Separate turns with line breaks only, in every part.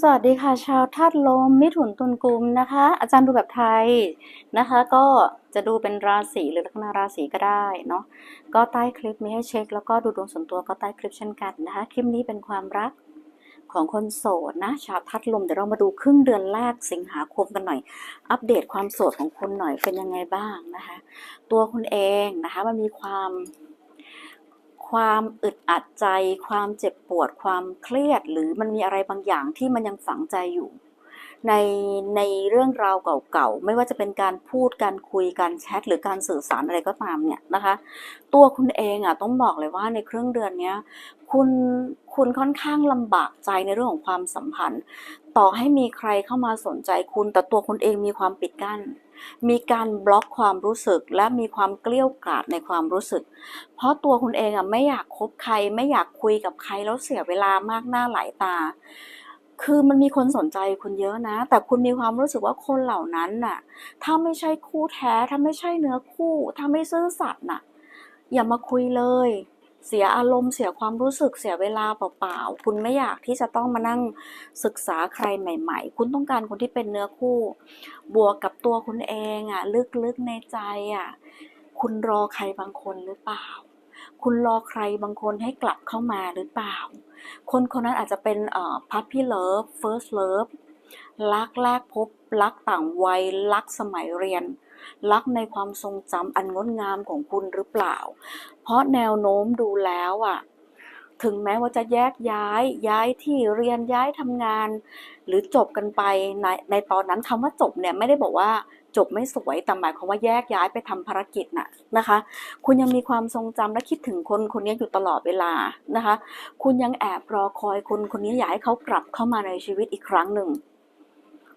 สวัสดีค่ะ ชาวธาตุลมมิถุนตุลกุมนะคะ อาจารย์ดูแบบไทยนะคะ ก็จะดูเป็นราศีหรือลัคนาราศีก็ได้เนาะก็ใต้คลิปมีให้เช็ค แล้วก็ดูดวงส่วนตัวก็ใต้คลิปเช่นกันนะคะ คลิปนี้เป็นความรักของคนโสดนะ ชาวธาตุลมเดี๋ยวเรามาดูครึ่งเดือนแรกสิงหาคมกันหน่อย อัปเดตความโสดของคุณหน่อยเป็นยังไงบ้างนะคะ ตัวคุณเองนะคะมันมีความ ความอึดอัดใจ ความเจ็บปวดความเครียด หรือมันมีอะไรบางอย่างที่มันยังฝังใจอยู่ ในในเรื่องราวเก่าๆ ไม่ว่าจะเป็นการพูดการคุยการแชทหรือการสื่อสารอะไรก็ตามเนี่ยนะคะ ตัวคุณเองอะต้องบอกเลยว่าในครึ่งเดือนเนี้ยคุณคุณค่อนข้างลำบากใจในเรื่องของความสัมพันธ์ ต่อให้มีใครเข้ามาสนใจคุณแต่ตัวคุณเองมีความปิดกั้น มีการบล็อกความรู้สึกและมีความเกลี้ยวกล่อมในความรู้สึก เพราะตัวคุณเองอะไม่อยากคบใคร ไม่อยากคุยกับใครแล้วเสียเวลามากหน้าหลายตา คือมันมีคนสนใจคุณเยอะนะ แต่คุณมีความรู้สึกว่าคนเหล่านั้นน่ะ ถ้าไม่ใช่คู่แท้ ถ้าไม่ใช่เนื้อคู่ ถ้าไม่ซื่อสัตย์น่ะ อย่ามาคุยเลย เสียอารมณ์เสียความรู้สึกเสียเวลาเปล่าๆ คุณไม่อยากที่จะต้องมานั่งศึกษาใครใหม่ ๆ คุณต้องการคนที่เป็นเนื้อคู่ บวกกับตัวคุณเองอะลึกๆในใจอะคุณรอใครบางคนหรือเปล่า คุณรอใครบางคนให้กลับเข้ามาหรือเปล่า คนคนนั้นอาจจะเป็นเอ่อ puppy love first love รักแรกพบรักต่างวัยรักสมัยเรียน รักในความทรงจำอันงดงามของคุณหรือเปล่า เพราะแนวโน้มดูแล้วอะถึงแม้ว่าจะแยกย้ายย้ายที่เรียนย้ายทำงาน หรือจบกันไปในในตอนนั้นคำว่าจบเนี่ยไม่ได้บอกว่าจบไม่สวยแต่หมายความว่าแยกย้ายไปทำภารกิจน่ะนะคะ คุณยังมีความทรงจำและคิดถึงคนคนนี้อยู่ตลอดเวลานะคะ คุณยังแอบรอคอยคนคนนี้อยากให้เขากลับเข้ามาในชีวิตอีกครั้งหนึ่ง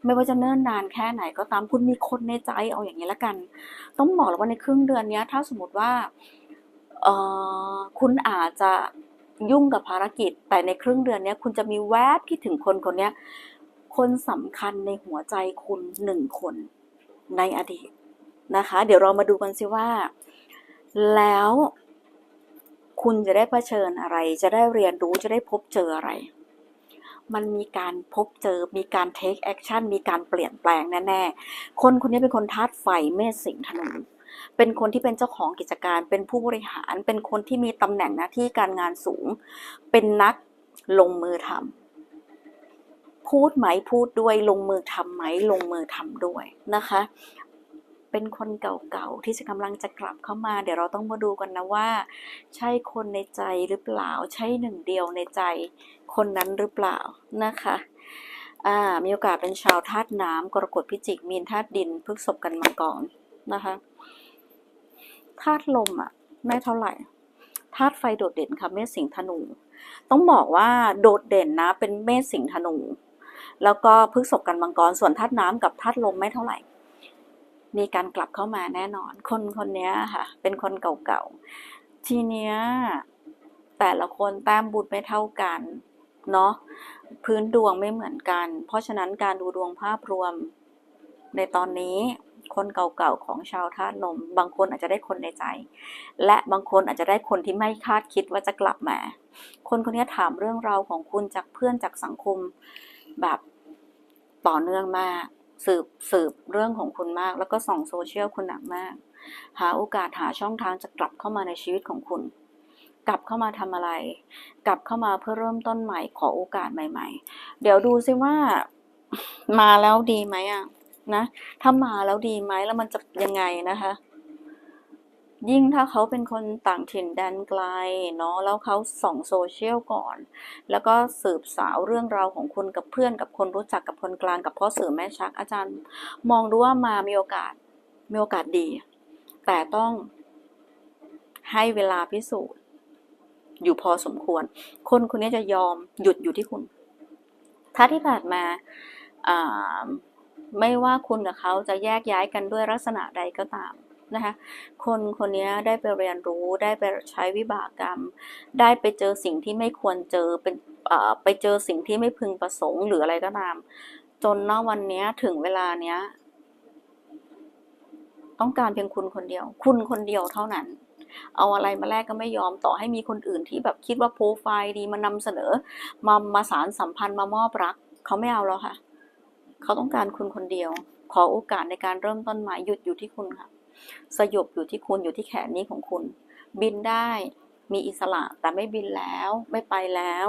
ไม่ว่าจะเนิ่นนานแค่ไหนก็ตามคุณมีคนในใจเอาอย่างนี้ละกัน ต้องบอกเลยว่าในครึ่งเดือนนี้ถ้าสมมติว่าคุณอาจจะยุ่งกับภารกิจ แต่ในครึ่งเดือนนี้คุณจะมีแวบคิดถึงคนคนนี้คนสำคัญในหัวใจคุณหนึ่งคนในอดีตนะคะ เดี๋ยวเรามาดูกันสิว่า แล้วคุณจะได้เผชิญอะไร จะได้เรียนรู้จะได้พบเจออะไร มันมีการพบเจอ มีการ take action มีการเปลี่ยนแปลงแน่ๆ คนคนนี้เป็นคนธาตุไฟเมษสิงห์ธนูเป็นคนที่เป็นเจ้าของกิจการ เป็นผู้บริหาร เป็นคนที่มีตำแหน่งหน้าที่การงานสูง เป็นนักลงมือทำ พูดไหมพูดด้วย ลงมือทำไหมลงมือทำด้วยนะคะ เป็นคนเก่าๆที่จะกำลังจะกลับเข้ามา เดี๋ยวเราต้องมาดูกันนะว่า ใช่คนในใจหรือเปล่า ใช่หนึ่งเดียวในใจคนนั้นหรือเปล่านะคะอ่ามีโอกาสเป็นชาวธาตุน้ำกรกฎพิจิก มีนธาตุดินพฤษภกันมังกรนะคะธาตุลมอะไม่เท่าไหร่ธาตุไฟโดดเด่นค่ะเมษสิงห์ธนู ต้องบอกว่าโดดเด่นนะเป็นเมษสิงห์ธนู แล้วก็พฤษภกันมังกรส่วนธาตุน้ำกับธาตุลมไม่เท่าไหร่ มีการกลับเข้ามาแน่นอน คนคนนี้ค่ะ เป็นคนเก่าๆ ทีเนี้ยแต่ละคนแต้มบุญไม่เท่ากันเนาะพื้นดวงไม่เหมือนกัน เพราะฉะนั้นการดูดวงภาพรวมในตอนนี้คนเก่าๆของชาวธาตุลมบางคนอาจจะได้คนในใจ และบางคนอาจจะได้คนที่ไม่คาดคิดว่าจะกลับมา คนคนนี้ถามเรื่องราวของคุณจากเพื่อนจากสังคมแบบต่อเนื่องมาก สืบสืบเรื่องของคุณมาก แล้วก็ส่องโซเชียลคุณหนักมาก หาโอกาสหาช่องทางจะกลับเข้ามาในชีวิตของคุณ กลับเข้ามาทำอะไร กลับเข้ามาเพื่อเริ่มต้นใหม่ขอโอกาสใหม่ ๆ เดี๋ยวดูซิว่ามาแล้วดีไหมอะนะถ้ามาแล้วดีไหมแล้วมันจะยังไงนะคะ ยิ่งถ้าเขาเป็นคนต่างถิ่นแดนไกลเนาะแล้วเขาส่องโซเชียลก่อน แล้วก็สืบสาวเรื่องราวของคุณกับเพื่อนกับคนรู้จักกับคนกลางกับพ่อสื่อแม่ชัก อาจารย์ มองดูว่ามามีโอกาสมีโอกาสดี แต่ต้องให้เวลาพิสูจน์ อยู่พอสมควร คนคนนี้จะยอมหยุดอยู่ที่คุณ ถ้าที่ผ่านมาอ่าไม่ว่าคุณกับเขาจะแยกย้ายกันด้วยลักษณะใดก็ตาม นะคะคนคนนี้ได้ไปเรียนรู้ได้ไปใช้วิบากกรรม ได้ไปเจอสิ่งที่ไม่ควรเจอเป็นไปเจอสิ่งที่ไม่พึงประสงค์หรืออะไรก็ตาม จนณวันนี้ถึงเวลาเนี้ย ต้องการเพียงคุณคนเดียว คุณคนเดียวเท่านั้น เอาอะไรมาแลกก็ไม่ยอมต่อให้มีคนอื่นที่แบบคิดว่าโปรไฟล์ดีมานำเสนอ มามาสารสัมพันธ์มามอบรัก เขาไม่เอาแล้วค่ะ เขาต้องการคุณคนเดียว ขอโอกาสในการเริ่มต้นใหม่หยุดอยู่ที่คุณค่ะ สยบอยู่ที่คุณอยู่ที่แขนนี้ของคุณ บินได้มีอิสระแต่ไม่บินแล้วไม่ไปแล้ว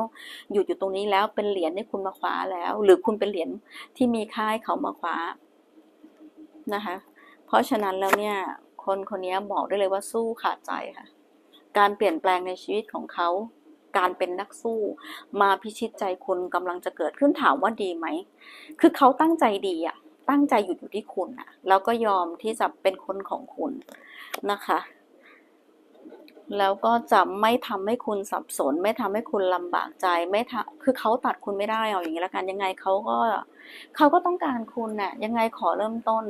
หยุดอยู่ตรงนี้แล้วเป็นเหรียญให้คุณมาคว้าแล้ว หรือคุณเป็นเหรียญที่มีค่าให้เขามาคว้านะคะ เพราะฉะนั้นแล้วเนี่ย คนคนนี้บอกได้เลยว่าสู้ขาดใจค่ะ การเปลี่ยนแปลงในชีวิตของเขา การเป็นนักสู้ มาพิชิตใจคุณกำลังจะเกิดขึ้นถามว่าดีไหม คือเขาตั้งใจดีอะ ตั้งใจหยุดอยู่ที่คุณอะแล้วก็ยอมที่จะเป็นคนของคุณนะคะ แล้วก็จะไม่ทำให้คุณสับสน ไม่ทำให้คุณลำบากใจไม่ทำคือเขาตัดคุณไม่ได้เอาอย่างนี้แล้วกันยังไงเขาก็เขาก็ต้องการคุณน่ะยังไงขอเริ่มต้น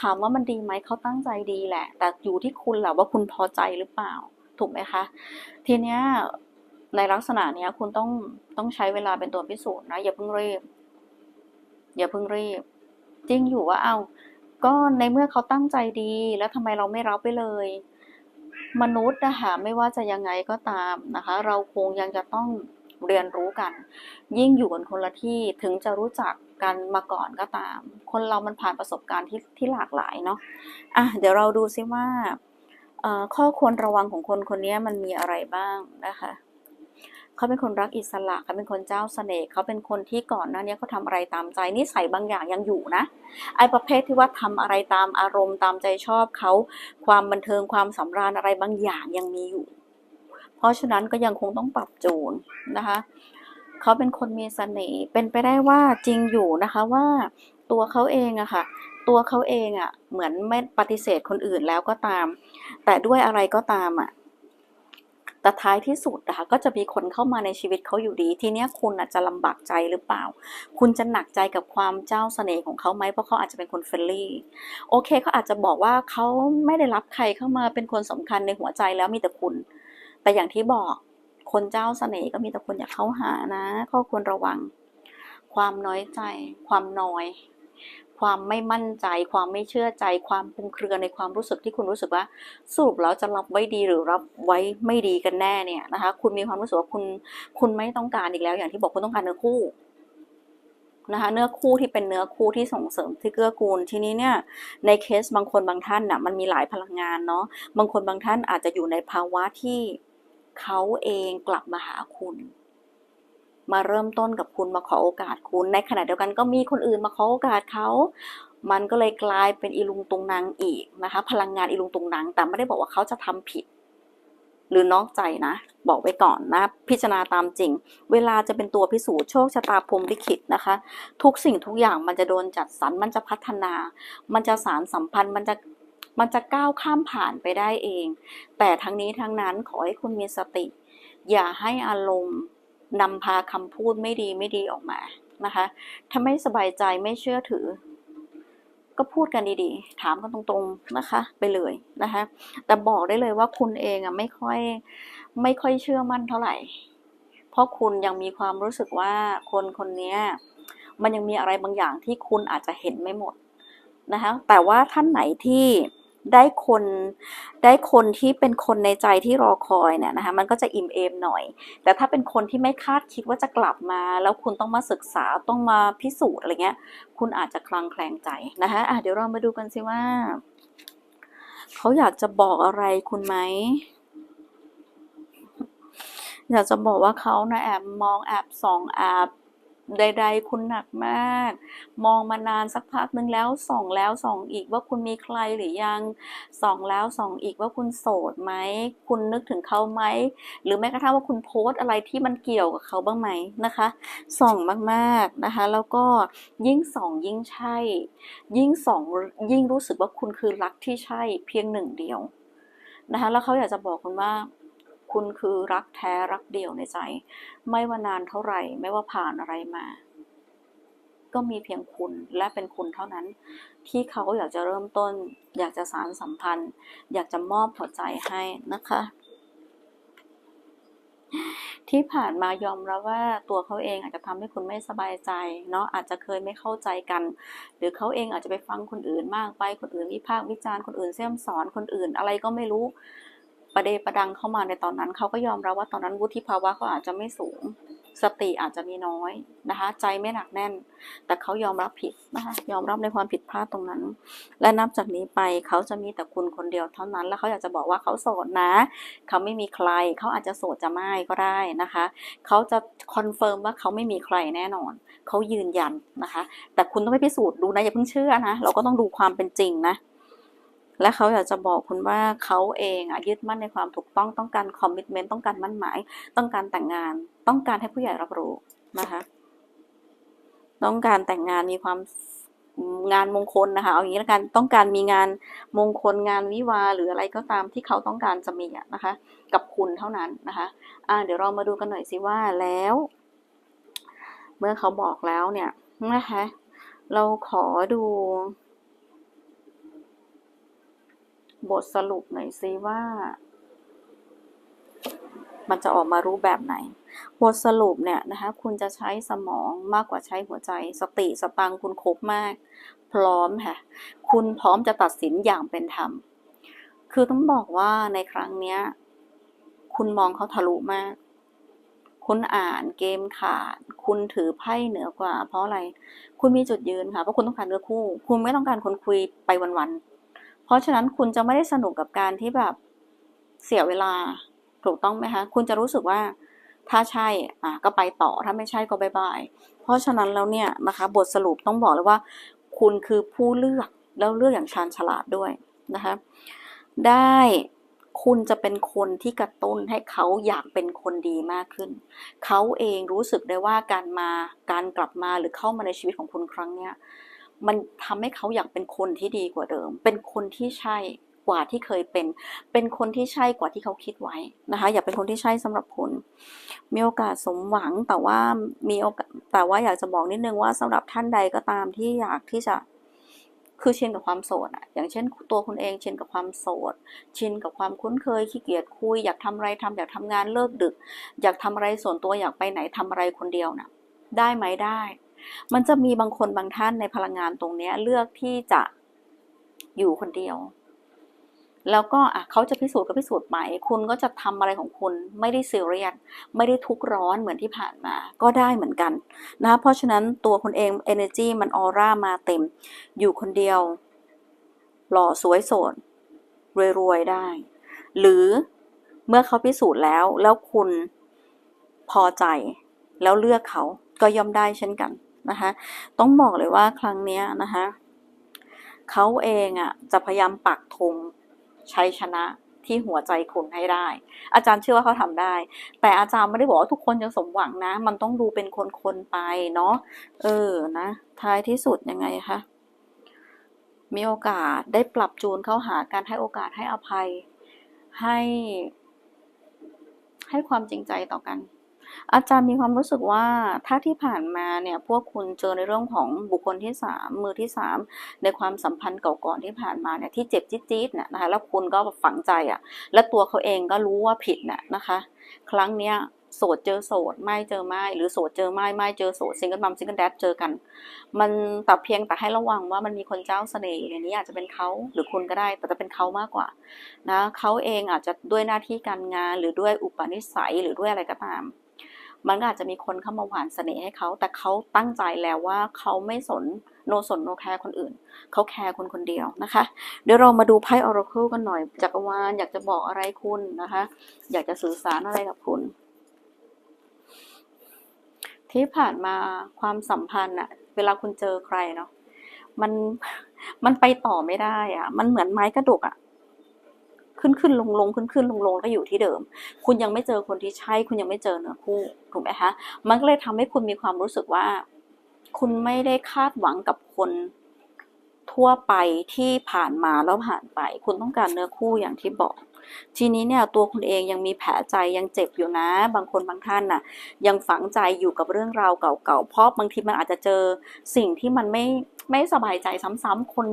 ถามว่ามันดีไหมเขาตั้งใจดีแหละ แต่อยู่ที่คุณแหละว่าคุณพอใจหรือเปล่า ถูกไหมคะ ทีเนี้ยในลักษณะเนี้ยคุณต้องต้องใช้เวลาเป็นตัวพิสูจน์นะอย่าเพิ่งรีบอย่าเพิ่งรีบ จริงอยู่ว่าเอาก็ในเมื่อเขาตั้งใจดี แล้วทำไมเราไม่รับไปเลย มนุษย์นะคะไม่ว่าจะยังไงก็ตามนะคะ เราคงยังจะต้องเรียนรู้กัน ยิ่งอยู่กันคนละที่ถึงจะรู้จักกันมาก่อนก็ตาม คนเรามันผ่านประสบการณ์ที่ที่หลากหลายเนาะอะเดี๋ยวเราดูซิว่าข้อควรระวังของคนคนนี้มันมีอะไรบ้างนะคะ เขาเป็นคนรักอิสระเขาเป็นคนเจ้าเสน่ห์เขาเป็นคนที่ก่อนหน้านี้เขาทำอะไรตามใจนิสัยบางอย่างยังอยู่นะไอ้ประเภทที่ว่าทำอะไรตามอารมณ์ตามใจชอบเขาความบันเทิงความสำราญอะไรบางอย่างยังมีอยู่ เพราะฉะนั้นก็ยังคงต้องปรับจูนนะคะเขาเป็นคนมีเสน่ห์เป็นไปได้ว่าจริงอยู่นะคะว่าตัวเขาเองอะค่ะ ตัวเขาเองอะเหมือนไม่ปฏิเสธคนอื่นแล้วก็ตาม แต่ด้วยอะไรก็ตามอะ แต่ท้ายที่สุดนะคะก็จะมีคนเข้ามาในชีวิตเขาอยู่ดี ทีเนี้ยคุณอาจจะลำบากใจหรือเปล่า คุณจะหนักใจกับความเจ้าเสน่ห์ของเขาไหมเพราะเขาอาจจะเป็นคนเฟรนลี่โอเคเขาอาจจะบอกว่าเขาไม่ได้รับใครเข้ามาเป็นคนสำคัญในหัวใจแล้วมีแต่คุณ แต่อย่างที่บอกคนเจ้าเสน่ห์ก็มีแต่คนอยากเข้าหานะ ข้อควรระวัง ความน้อยใจ ความน้อย ความไม่มั่นใจ ความไม่เชื่อใจ ความคลุมเครือในความรู้สึกที่คุณรู้สึกว่าสรุปแล้วจะรับไว้ดีหรือรับไว้ไม่ดีกันแน่เนี่ยนะคะ คุณมีความรู้สึกว่าคุณคุณไม่ต้องการอีกแล้ว อย่างที่บอกคุณต้องการเนื้อคู่นะคะเนื้อคู่ที่เป็นเนื้อคู่ที่ส่งเสริมที่เกื้อกูลทีนี้เนี่ยในเคสบางคนบางท่านน่ะมันมีหลายพลังงานเนาะบางคนบางท่านอาจจะอยู่ในภาวะที่เขาเองกลับมาหาคุณ มาเริ่มต้นกับคุณมาขอโอกาสคุณ ในขณะเดียวกันก็มีคนอื่นมาขอโอกาสเขามันก็เลยกลายเป็นอีลุงตุงนางอีกนะคะ พลังงานอีลุงตุงนางแต่ไม่ได้บอกว่าเขาจะทำผิด หรือนอกใจนะ บอกไว้ก่อนนะ พิจารณาตามจริง เวลาจะเป็นตัวพิสูจน์โชคชะตาพรมลิขิตนะคะ ทุกสิ่งทุกอย่างมันจะโดนจัดสรรมันจะพัฒนา มันจะสารสัมพันธ์มันจะมันจะก้าวข้ามผ่านไปได้เอง แต่ทั้งนี้ทั้งนั้นขอให้คุณมีสติ อย่าให้อารมณ์ นำพาคำพูดไม่ดีไม่ดีออกมานะคะ ถ้าไม่สบายใจไม่เชื่อถือ ก็พูดกันดีๆ ถามกันตรงๆนะคะ ไปเลยนะคะ แต่บอกได้เลยว่าคุณเองอะไม่ค่อยไม่ค่อยเชื่อมั่นเท่าไหร่ เพราะคุณยังมีความรู้สึกว่าคนคนนี้มันยังมีอะไรบางอย่างที่คุณอาจจะเห็นไม่หมดนะคะ แต่ว่าท่านไหนที่ ได้คนได้คนที่เป็นคนในใจที่รอคอยเนี่ยนะคะมันก็จะอิ่มเอมหน่อย แต่ถ้าเป็นคนที่ไม่คาดคิดว่าจะกลับมา แล้วคุณต้องมาศึกษาต้องมาพิสูจน์อะไรเงี้ย คุณอาจจะคลางแคลงใจนะคะะเดี๋ยวเรามาดูกันสิว่า เขาอยากจะบอกอะไรคุณไหมอยากจะบอกว่าเขานะแอบมองแอบส่องแอบ ใด ๆ คุณหนักมาก มองมานานสักพักนึงแล้วส่องแล้วส่องอีกว่าคุณมีใครหรือยังส่องแล้วส่องอีกว่าคุณโสดไหมคุณนึกถึงเขาไหมหรือแม้กระทั่งว่าคุณโพสต์อะไรที่มันเกี่ยวกับเขาบ้างไหมนะคะส่องมากๆนะคะ แล้วก็ยิ่งส่องยิ่งใช่ ยิ่งส่องยิ่งรู้สึกว่าคุณคือรักที่ใช่เพียงหนึ่งเดียวนะคะแล้วเขาอยากจะบอกคุณว่า คุณคือรักแท้รักเดียวในใจ ไม่ว่านานเท่าไหร่ ไม่ว่าผ่านอะไรมา ก็มีเพียงคุณและเป็นคุณเท่านั้น ที่เขาอยากจะเริ่มต้น อยากจะสารสัมพันธ์ อยากจะมอบหัวใจให้นะคะ ที่ผ่านมายอมรับว่าตัวเขาเองอาจจะทำให้คุณไม่สบายใจเนาะอาจจะเคยไม่เข้าใจกัน หรือเขาเองอาจจะไปฟังคนอื่นมากไปคนอื่นวิพากษ์วิจารณ์คนอื่นเสี่ยมสอนคนอื่นอะไรก็ไม่รู้ ประเดประดังเข้ามาในตอนนั้นเขาก็ยอมรับว่าตอนนั้นวุฒิภาวะเขาอาจจะไม่สูง สติอาจจะมีน้อยนะคะ ใจไม่หนักแน่น แต่เขายอมรับผิดนะคะยอมรับในความผิดพลาดตรงนั้น และนับจากนี้ไปเขาจะมีแต่คุณคนเดียวเท่านั้น แล้วเขาอยากจะบอกว่าเขาโสดนะเขาไม่มีใคร เขาอาจจะโสดจะไม่ก็ได้นะคะเขาจะคอนเฟิร์มว่าเขาไม่มีใครแน่นอนเขายืนยันนะคะ แต่คุณต้องไปพิสูจน์ดูนะอย่าเพิ่งเชื่อนะเราก็ต้องดูความเป็นจริงนะ และเขาอยากจะบอกคุณว่าเขาเองอยึดมั่นในความถูกต้องต้องการคอมมิชเมนต์ต้องการมั่นหมาย ต้องการแต่งงาน ต้องการให้ผู้ใหญ่รับรู้นะคะต้องการแต่งงานมีความงานมงคลนะคะเอาอย่างนี้ล้วกันต้องการมีงานมงคลงานวิวาหรืออะไรก็ตามที่เขาต้องการจะมีนะคะ กับคุณเท่านั้นนะคะอ่าเดี๋ยวเรามาดูกันหน่อยสิว่าแล้ว เมื่อเขาบอกแล้วเนี่ยนะคะเราขอดู บทสรุปหน่อยซิว่า มันจะออกมารูปแบบไหน บทสรุปเนี่ยนะคะคุณจะใช้สมองมากกว่าใช้หัวใจ สติสตังค์คุณครบมาก พร้อมค่ะ คุณพร้อมจะตัดสินอย่างเป็นธรรม คือต้องบอกว่าในครั้งเนี้ย คุณมองเขาทะลุมาก คุณอ่านเกมขาด คุณถือไพ่เหนือกว่า เพราะอะไร คุณมีจุดยืนค่ะ เพราะคุณต้องการเนื้อคู่ คุณไม่ต้องการคนคุยไปวันๆ เพราะฉะนั้นคุณจะไม่ได้สนุกกับการที่แบบเสียเวลาถูกต้องไหมคะคุณจะรู้สึกว่าถ้าใช่อะก็ไปต่อถ้าไม่ใช่ก็บายบายเพราะฉะนั้นแล้วเนี่ยนะคะบทสรุปต้องบอกเลยว่า คุณคือผู้เลือกแล้วเลือกอย่างชาญฉลาดด้วยนะคะได้คุณจะเป็นคนที่กระตุ้นให้เขาอยากเป็นคนดีมากขึ้น เขาเองรู้สึกได้ว่าการมาการกลับมาหรือเข้ามาในชีวิตของคุณครั้งเนี้ย มันทำให้เขาอยากเป็นคนที่ดีกว่าเดิม เป็นคนที่ใช่กว่าที่เคยเป็น เป็นคนที่ใช่กว่าที่เขาคิดไว้นะคะ อยากเป็นคนที่ใช่สำหรับคุณมีโอกาสสมหวังแต่ว่ามีโอกาสแต่ว่าอยากจะบอกนิดนึงว่าสำหรับท่านใดก็ตามที่อยากที่จะคือชินกับความโสดอะอย่างเช่นตัวคุณเองชินกับความโสด ชินกับความคุ้นเคยขี้เกียจคุย อยากทำอะไรทำอยากทำงานเลิกดึก อยากทำอะไรส่วนตัวอยากไปไหนทำอะไรคนเดียวน่ะได้ไหมได้ มันจะมีบางคนบางท่านในพลังงานตรงเนี้ยเลือกที่จะอยู่คนเดียว แล้วก็อะเขาจะพิสูจน์ก็พิสูจน์ไปคุณก็จะทำอะไรของคุณไม่ได้ซีเรียสไม่ได้ทุกร้อนเหมือนที่ผ่านมา ก็ได้เหมือนกันนะเพราะฉะนั้นตัวคุณเอง energy มันออร่ามาเต็ม อยู่คนเดียว หล่อสวยโสดรวยๆได้ หรือเมื่อเขาพิสูจน์แล้วแล้วคุณพอใจแล้วเลือกเขาก็ย่อมได้เช่นกัน นะคะ ต้องบอกเลยว่าครั้งเนี้ยนะคะเขาเองอะจะพยายามปักธงชัยชนะที่หัวใจคุณให้ได้ อาจารย์เชื่อว่าเขาทำได้ แต่อาจารย์ไม่ได้บอกว่าทุกคนจะสมหวังนะ มันต้องดูเป็นคนๆไปเนาะ เออ นะ ท้ายที่สุดยังไงคะ มีโอกาสได้ปรับจูนเข้าหาการให้โอกาสให้อภัย ให้ ให้ความจริงใจต่อกัน อาจารย์มีความรู้สึกว่าถ้าที่ผ่านมาเนี่ยพวกคุณเจอในเรื่องของบุคคลที่สามมือที่สามในความสัมพันธ์เก่าก่อนที่ผ่านมาเนี่ยที่เจ็บจี๊ดๆเนี่ยนะคะแล้วคุณก็ฝังใจอะ่ะและตัวเขาเองก็รู้ว่าผิดน่ะนะคะ ครั้งเนี้ยโสดเจอโสดไม่เจอไม่หรือโสดเจอไม่ไม่เจอโสดซิงเกิลมัมซิงเกิลแดดเจอกัน มันแต่เพียงแต่ให้ระวังว่ามันมีคนเจ้าเสน่ห์อย่างนี้อาจจะเป็นเขาหรือคุณก็ได้ แต่จะเป็นเขามากกว่านะเขาเองอาจจะด้วยหน้าที่การงานหรือด้วยอุปนิสัยหรือด้วยอะไรก็ตาม มันก็อาจจะมีคนเข้ามาหวานเสน่ห์ให้เขา แต่เขาตั้งใจแล้วว่าเขาไม่สนโนสนโนแคร์คนอื่น เขาแคร์คนคนเดียวนะคะ เดี๋ยวเรามาดูไพ่ออราเคิลกันหน่อย จักรวาลอยากจะบอกอะไรคุณนะคะ อยากจะสื่อสารอะไรกับคุณที่ผ่านมาความสัมพันธ์อะเวลาคุณเจอใครเนาะมันมันไปต่อไม่ได้อะมันเหมือนไม้กระดกอะ ขึ้นขึ้นลงลงขึ้นขึ้นลงลงก็อยู่ที่เดิม คุณยังไม่เจอคนที่ใช่ คุณยังไม่เจอเนื้อคู่ถูกไหมคะมันก็เลยทำให้คุณมีความรู้สึกว่า คุณไม่ได้คาดหวังกับคนทั่วไปที่ผ่านมาแล้วผ่านไป คุณต้องการเนื้อคู่อย่างที่บอก ทีนี้เนี่ยตัวคุณเองยังมีแผลใจยังเจ็บอยู่นะ บางคนบางท่านน่ะ ยังฝังใจอยู่กับเรื่องราวเก่าๆเพราะบางทีมันอาจจะเจอสิ่งที่มันไม่ไม่สบายใจซ้ำๆคน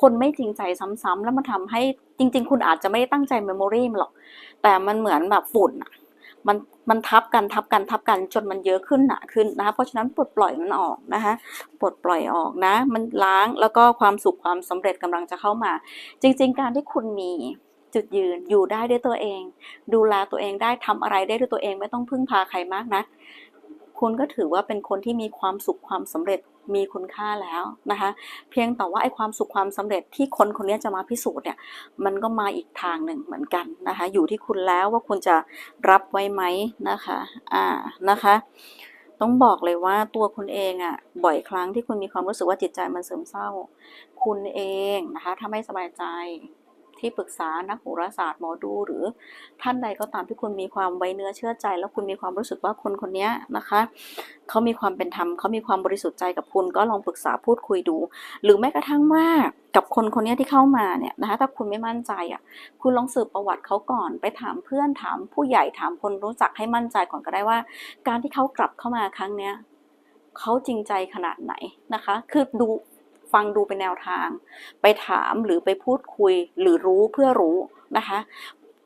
คนไม่จริงใจซ้ำๆแล้วมันทำให้ จริง ๆ คุณอาจจะไม่ได้ตั้งใจเมมโมรีมันหรอก แต่มันเหมือนแบบฝุ่นอะมันมันทับกันทับกันทับกันจนมันเยอะขึ้นหนาขึ้นนะคะเพราะฉะนั้นปลดปล่อยมันออกนะคะปลดปล่อยออกนะ มันล้างแล้วก็ความสุขความสำเร็จกำลังจะเข้ามา จริง ๆ การที่คุณมีจุดยืนอยู่ได้ด้วยตัวเอง ดูแลตัวเองได้ทำอะไรได้ด้วยตัวเองไม่ต้องพึ่งพาใครมากนะ คุณก็ถือว่าเป็นคนที่มีความสุขความสำเร็จมีคุณค่าแล้วนะคะ เพียงแต่ว่าไอ้ความสุขความสำเร็จที่คนคนนี้จะมาพิสูจน์เนี่ย มันก็มาอีกทางหนึ่งเหมือนกันนะคะ อยู่ที่คุณแล้วว่าคุณจะรับไว้ไหมนะคะ อ่า นะคะ ต้องบอกเลยว่าตัวคุณเองอะ่ะ บ่อยครั้งที่คุณมีความรู้สึกว่าจิตใจมันซึมเศร้า คุณเองนะคะ ถ้าไม่สบายใจ ที่ปรึกษานักโหราศาสตร์หมอดู หรือท่านใดก็ตามที่คุณมีความไว้เนื้อเชื่อใจ แล้วคุณมีความรู้สึกว่าคนคนนี้นะคะเขามีความเป็นธรรมเขามีความบริสุทธิ์ใจกับคุณก็ลองปรึกษาพูดคุยดู หรือแม้กระทั่งว่ากับคนคนนี้ที่เข้ามาเนี่ยนะคะถ้าคุณไม่มั่นใจอะคุณลองสืบประวัติเขาก่อนไปถามเพื่อนถามผู้ใหญ่ถามคนรู้จักให้มั่นใจก่อนก็ได้ว่า การที่เขากลับเข้ามาครั้งเนี้ยเขาจริงใจขนาดไหนนะคะ คือดู ฟังดูเป็นแนวทาง ไปถามหรือไปพูดคุยหรือรู้เพื่อรู้นะคะ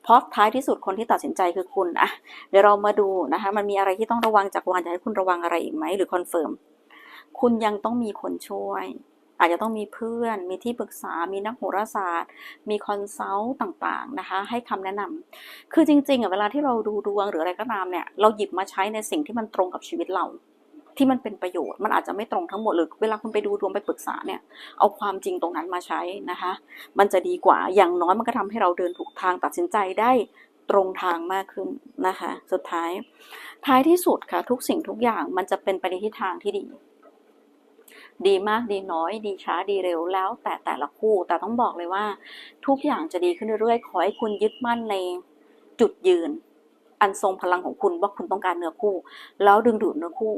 เพราะท้ายที่สุดคนที่ตัดสินใจคือคุณอะเดี๋ยวเรามาดูนะคะ มันมีอะไรที่ต้องระวังจากวานอยากให้คุณระวังอะไรอีกไหมหรือคอนเฟิร์มคุณยังต้องมีคนช่วย อาจจะต้องมีเพื่อน มีที่ปรึกษา มีนักโหราศาสตร์ มีคอนซัลท์ต่างๆนะคะ ให้คำแนะนำคือจริงๆอะเวลาที่เราดูดวงหรืออะไรก็ตามเนี่ย เราหยิบมาใช้ในสิ่งที่มันตรงกับชีวิตเรา ที่มันเป็นประโยชน์ มันอาจจะไม่ตรงทั้งหมดหรือเวลาคุณไปดูดวงไปปรึกษาเนี่ย เอาความจริงตรงนั้นมาใช้นะคะ มันจะดีกว่า อย่างน้อยมันก็ทำให้เราเดินถูกทางตัดสินใจได้ตรงทางมากขึ้นนะคะ สุดท้าย ท้ายที่สุดค่ะ ทุกสิ่งทุกอย่างมันจะเป็นไปในทิศทางที่ดี ดีมากดีน้อย ดีช้าดีเร็วแล้ว แต่แต่ละคู่ แต่ต้องบอกเลยว่า ทุกอย่างจะดีขึ้นเรื่อยๆ ขอให้คุณยึดมั่นในจุดยืน อันทรงพลังของคุณว่าคุณต้องการเนื้อคู่ แล้วดึงดูดเนื้อคู่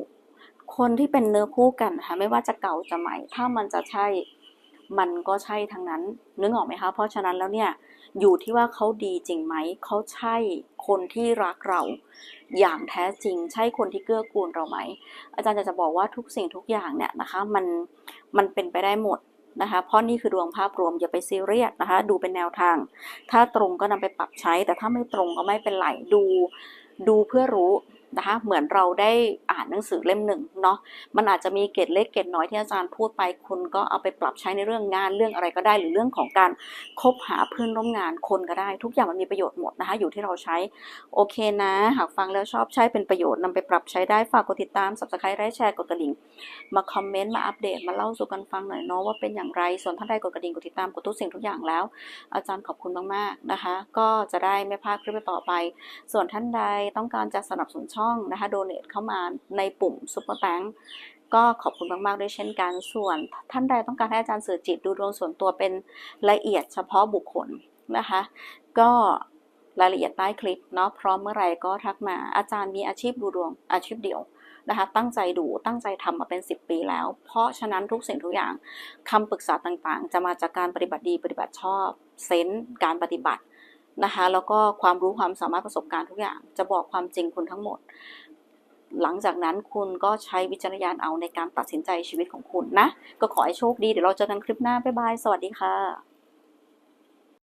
คนที่เป็นเนื้อคู่กันนะคะไม่ว่าจะเก่าจะใหม่ ถ้ามันจะใช่มันก็ใช่ทั้งนั้นนึกออกไหมคะ เพราะฉะนั้นแล้วเนี่ยอยู่ที่ว่าเขาดีจริงไหม เขาใช่คนที่รักเรา อย่างแท้จริง ใช่คนที่เกื้อกูลเราไหม อาจารย์จะจะบอกว่าทุกสิ่งทุกอย่างเนี่ยนะคะมันมันเป็นไปได้หมดนะคะ เพราะนี่คือดวงภาพรวมอย่าไปซีเรียสนะคะ ดูเป็นแนวทาง ถ้าตรงก็นำไปปรับใช้ แต่ถ้าไม่ตรงก็ไม่เป็นไรดูดูเพื่อรู้นะคะ เหมือนเราได้ อ่านหนังสือเล่มหนึ่งเนาะมันอาจจะมีเกร็ดเล็กเกร็ดน้อยที่อาจารย์พูดไปคุณก็เอาไปปรับใช้ในเรื่องงานเรื่องอะไรก็ได้ หรือเรื่องของการคบหาเพื่อนร่วมงานคนก็ได้ ทุกอย่างมันมีประโยชน์หมดนะคะ อยู่ที่เราใช้โอเคนะ หากฟังแล้วชอบใช้เป็นประโยชน์นำไปปรับใช้ได้ฝากกดติดตาม subscribe ไลค์แชร์กดกระดิ่งมาคอมเมนต์มาอัปเดตมาเล่าสู่กันฟังหน่อยเนาะว่าเป็นอย่างไรส่วนท่านใดกดกระดิ่งกดติดตามกดทุกสิ่งทุกอย่างแล้ว อาจารย์ขอบคุณมากๆนะคะ ก็จะได้ไม่พลาดคลิปต่อไป ส่วนท่านใดต้องการจะสนับสนุนช่องนะคะโดเนทเข้ามาในปุ่มซุปเปอร์แตงก็ขอบคุณมาก ๆ ด้วยเช่นกัน ส่วนท่านใดต้องการให้อาจารย์สื่อจิตดูดวงส่วนตัวเป็นละเอียดเฉพาะบุคคลนะคะ ก็รายละเอียดใต้คลิปเนาะพร้อมเมื่อไหร่ก็ทักมาอาจารย์มีอาชีพดูดวงอาชีพเดียวนะคะ ตั้งใจดูตั้งใจทำมาเป็น 10 ปีแล้ว เพราะฉะนั้นทุกสิ่งทุกอย่างคำปรึกษาต่างๆ จะมาจากการปฏิบัติดีปฏิบัติชอบเซนส์การปฏิบัตินะคะแล้วก็ความรู้ความสามารถประสบการณ์ทุกอย่างจะบอกความจริงคุณทั้งหมด หลังจากนั้นคุณก็ใช้วิจารณญาณเอาในการตัดสินใจชีวิตของคุณนะ ก็ขอให้โชคดี เดี๋ยวเราเจอกันคลิปหน้า บ๊ายบาย สวัสดีค่ะ